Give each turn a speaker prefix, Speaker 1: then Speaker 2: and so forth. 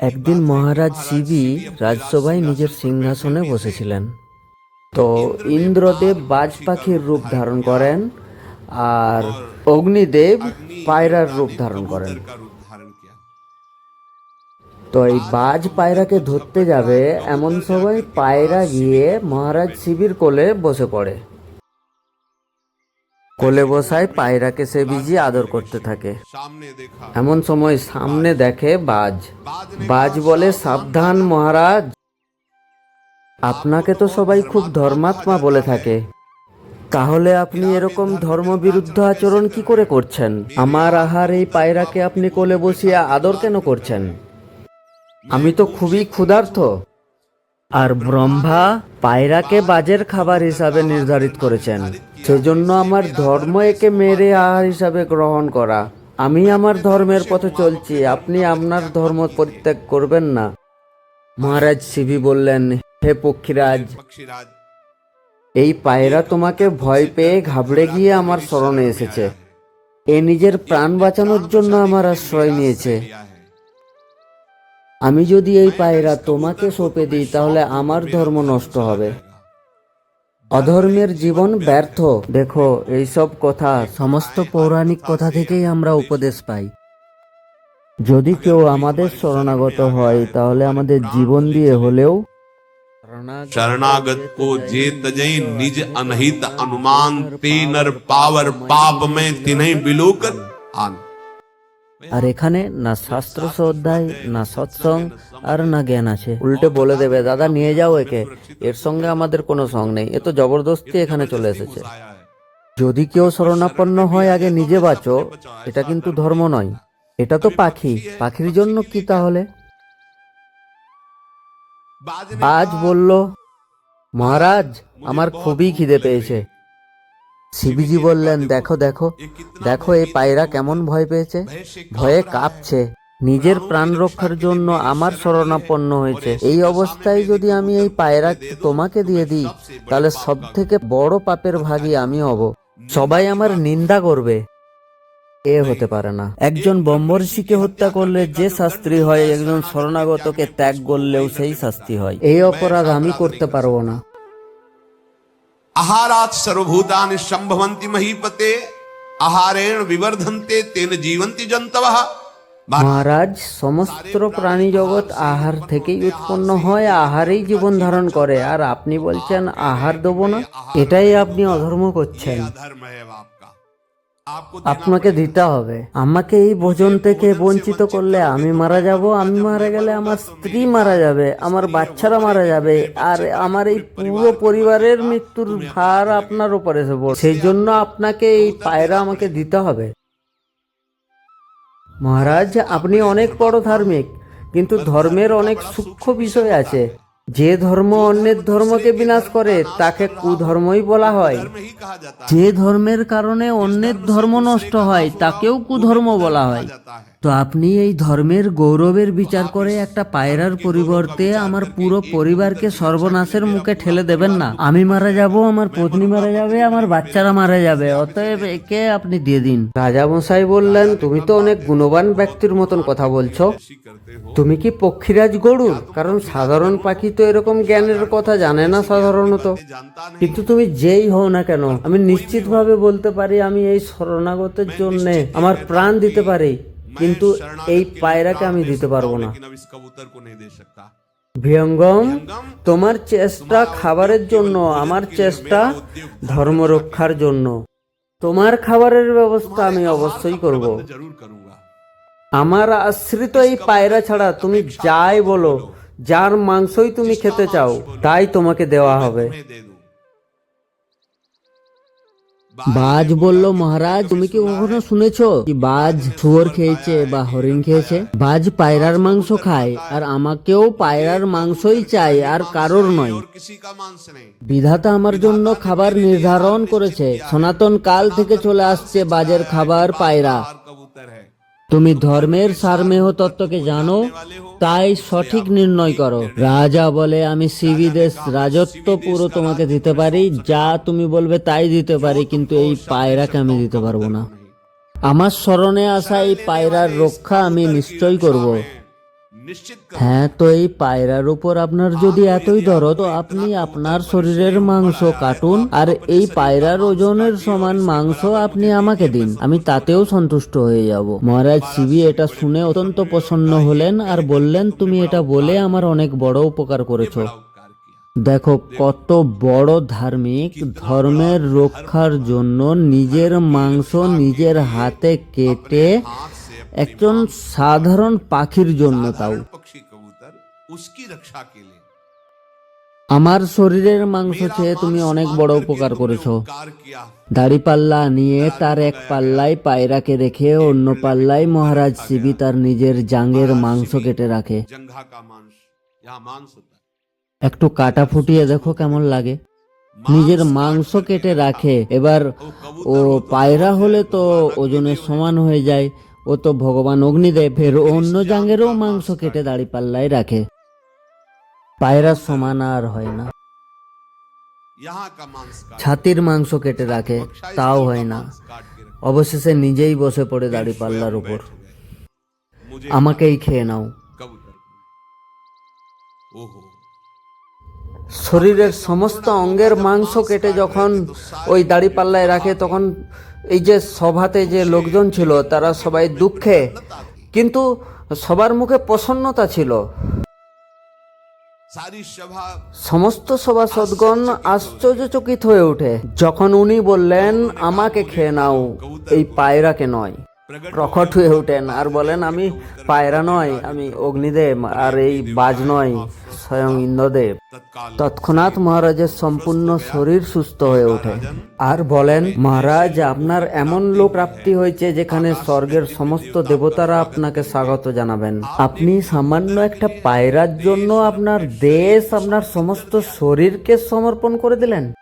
Speaker 1: একদিন মহারাজ শিবি রাজসভায় নিজের সিংহাসনে বসেছিলেন। তো ইন্দ্রদেব বাজ পাখির রূপ ধারণ করেন আর অগ্নিদেব পায়রার রূপ ধারণ করেন। তো এই বাজ পায়রাকে ধরতে যাবে এমন সময় পায়রা গিয়ে মহারাজ শিবির কোলে বসে পড়ে। কোলে বসায় পায়রাকে সে বিজি আদর করতে থাকে। এমন সময় সামনে দেখে বাজ। বাজ বলে সাবধান মহারাজ। আপনাকে তো সবাই খুব ধর্মাত্মা বলে থাকে। তাহলে আপনি এরকম ধর্ম বিরুদ্ধ আচরণ কি করে করছেন? আমার আহার এই পায়রাকে আপনি কোলে বসিয়ে আদর কেন করছেন? আমি তো খুবই ক্ষুধার্থ আর ব্রহ্মা পায়রাকে বাজের খাবার হিসাবে নির্ধারিত করেছেন। সেজন্য আমার ধর্ম একে মেরে আহার হিসাবে গ্রহণ করা। আমি আমার ধর্মের পথে চলছি, আপনি আপনার ধর্ম পরিত্যাগ করবেন না। মহারাজ শিবি বললেন, হে পক্ষীরাজ, এই পায়রা তোমাকে ভয় পেয়ে ঘাবড়ে গিয়ে আমার স্মরণে এসেছে। এ নিজের প্রাণ বাঁচানোর জন্য আমার আশ্রয় নিয়েছে। আমি যদি এই পায়রা তোমাকে সঁপে দিই তাহলে আমার ধর্ম নষ্ট হবে অধর্মের জীবন ব্যর্থ দেখো এইসব কথা সমস্ত পৌরাণিক কথা থেকেই আমরা উপদেশ পাই যদি কেউ আমাদের শরণাগত হয় তাহলে আমাদের জীবন দিয়ে হলেও
Speaker 2: शरणागत को जे तजई निज अनहित अनुमान ते नर पावर पाप में तिन्ह बिलोक आन
Speaker 1: আর এখানে না শাস্ত্র অধ্যায় না সৎসং আর না জ্ঞান আছে। উল্টে বলে দেবে, দাদা, নিয়ে যাও একে। এর সঙ্গে আমাদের কোনো সং নেই। এ তো জবরদস্তি এখানে চলে এসেছে। যদি কেউ শরণাপন্ন হয়, আগে নিজে বাঁচো। এটা কিন্তু ধর্ম নয়। এটা তো পাখি। পাখির জন্য কি তাহলে? আজ বলল, মহারাজ, আমার খুবই খিদে পেয়েছে। শিবিজি বললেন দেখো দেখো দেখো এই পায়রা কেমন ভয় পেয়েছে? ভয়ে কাঁপছে। নিজের প্রাণ রক্ষার জন্য আমার শরণাপন্ন হয়েছে। এই অবস্থায় যদি আমি এই পায়রা তোমাকে দিয়ে দিই তাহলে সব থেকে বড় পাপের ভাগী আমি হব। সবাই আমার নিন্দা করবে। এ হতে পারে না। একজন ব্রহ্মর্ষিকে হত্যা করলে যে শাস্তি হয় একজন শরণাগতকে ত্যাগ করলেও সেই শাস্তি হয়। এই অপরাধ আমি করতে পারব না।
Speaker 2: आहारात सर्वभूतानि संभवन्ति महीपते आहारेण विवर्धन्ते तेन जीवन्ति जन्तवः
Speaker 1: মহারাজ সমস্ত প্রাণী জগৎ আহার থেকেই উৎপন্ন হয় আহারেই জীবন ধারণ করে আর আপনি বলছেন আহার দেবো না এটাই আপনি অধর্ম করছেন আপনাকে দিতে হবে। আমাকে এই ভোজন থেকে বঞ্চিত করলে আমি মারা যাব আমি মারা গেলে আমার স্ত্রী মারা যাবে আমার বাচ্চারা মারা যাবে আর আমার এই পুরো পরিবারের মৃত্যুর ভার আপনার উপরে এসে সেই জন্য আপনাকে এই পায়রা আমাকে দিতে হবে। মহারাজ আপনি অনেক বড় ধার্মিক কিন্তু ধর্মের অনেক সূক্ষ্ম বিষয় আছে। যে ধর্ম অন্যের ধর্মকে বিনাশ করে, তাকে কুধর্মই বলা হয়। যে ধর্মের কারণে অন্যের ধর্ম নষ্ট হয়, তাকেও কুধর্ম বলা হয়। তো আপনি এই ধর্মের গৌরবের বিচার করে একটা পায়রার পরিবর্তে আমার পুরো পরিবারকে সর্বনাশের মুখে ঠেলে দেবেন না। আমি মারা যাব, আমার পত্নী মারা যাবে, আমার বাচ্চারা মারা যাবে, অতএব একে আপনি দিয়ে দিন। রাজা মশাই বললেন, তুমি তো অনেক গুণবান ব্যক্তির মতন কথা বলছো। তুমি কি পক্ষীরাজ গরুর? কারণ সাধারণ পাখি তো এরকম জ্ঞানের কথা জানে না সাধারণত। কিন্তু তুমি যেই হও না কেন, আমি নিশ্চিতভাবে বলতে পারি, আমি এই শরণাগতের জন্য আমার প্রাণ দিতে পারি। কিন্তু এই পায়রাকে আমি দিতে পারব না। ভিয়ঙ্গম তোমার চেষ্টা খাবারের জন্য আমার চেষ্টা ধর্ম রক্ষার জন্য। তোমার খাবারের ব্যবস্থা আমি অবশ্যই করব। আমার আশ্রিত এই পায়রা ছাড়া তুমি যাই বলো। যার মাংসই তুমি খেতে চাও তাই তোমাকে দেওয়া হবে। বাজ বলল, মহারাজ, তুমি কি কখনো শুনেছ কি বাজ শুয়োর খেয়েছে বা হরিণ খেয়েছে? বাজ পায়রার মাংস খায়, আর আমাকেও পায়রার মাংসই চাই, আর কারোর নয়। বিধাতা আমার জন্য খাবার নির্ধারণ করেছে। সনাতন কাল থেকে চলে আসছে বাজের খাবার পায়রা। তুমি ধর্মের সারমেহ তত্ত্বকে জানো, তাই সঠিক নির্ণয় করো। রাজা বলে, আমি সিবিদেশ রাজত্ব পুরো তোমাকে দিতে পারি, যা তুমি বলবে তাই দিতে পারি, কিন্তু এই পায়রাকে আমি দিতে পারব না। আমার স্মরণে আসা এই পায়রার রক্ষা আমি নিশ্চয় করব। হ্যাঁ তো এই পায়রার উপর আপনার যদি এতই দরদ আপনি আপনার শরীরের মাংস কাটুন আর এই পায়রার ওজনের সমান মাংস আপনি আমাকে দিন আমি তাতেও সন্তুষ্ট হয়ে যাব। মহারাজ শিবি এটা শুনে অত্যন্ত প্রসন্ন হলেন আর বললেন তুমি এটা বলে আমার অনেক বড় উপকার করেছ। দেখো কত বড় ধার্মিক ধর্মের রক্ষার জন্য নিজের মাংস নিজের হাতে কেটে একজন সাধারণ পাখির জন্য তাও। আমার শরীরের মাংস খেয়ে তুমি অনেক বড় উপকার করেছ। দাড়ি পাল্লা নিয়ে তার এক পাল্লায় পায়রাকে রেখে অন্য পাল্লায় মহারাজ শিবি তার নিজের জাঙ্গের মাংস কেটে রাখে। একটু কাটা ফুটিয়ে দেখো কেমন লাগে। নিজের মাংস কেটে রাখে। এবার ও পায়রা হলে তো ওজনে সমান হয়ে যায়। ও তো ভগবান অগ্নিদেবের অন্য জাঙ্গেরও মাংস কেটে দাড়ি পাল্লায় রাখে। পায়রা সমান আর হয় না। ছাতির মাংস কেটে রাখে তাও হয় না। অবশেষে নিজেই বসে পড়ে দাড়ি পাল্লার উপর। আমাকেই খেয়ে নাও।
Speaker 2: ওহো
Speaker 1: শরীরের সমস্ত অঙ্গের মাংস কেটে যখন ওই দাড়ি পাল্লায় রাখে, তখন এই যে সভাতে যে লোকজন ছিল, তারা সবাই দুঃখে। কিন্তু সবার মুখে প্রসন্নতা ছিল। সমস্ত সভা সদগণ আশ্চর্যচকিত হয়ে ওঠে। যখন উনি বললেন, আমাকে খেয়ে নাও, এই পায়রাকে নয়। প্রকট হয়ে ওঠেন আর বলেন, আমি পায়রা নয়, আমি অগ্নিদেব, আর এই বাজ নয়। স্বয়ং ইন্দ্রদেব। তৎক্ষণাৎ মহারাজের সম্পূর্ণ শরীর সুস্থ হয়ে ওঠে। আর বলেন, মহারাজ, আপনার এমন লোক প্রাপ্তি হয়েছে যেখানে স্বর্গের সমস্ত দেবতারা আপনাকে স্বাগত জানাবেন। আপনি সামান্য একটা পায়রার জন্য আপনার দেশ, আপনার সমস্ত শরীরকে সমর্পণ করে দিলেন।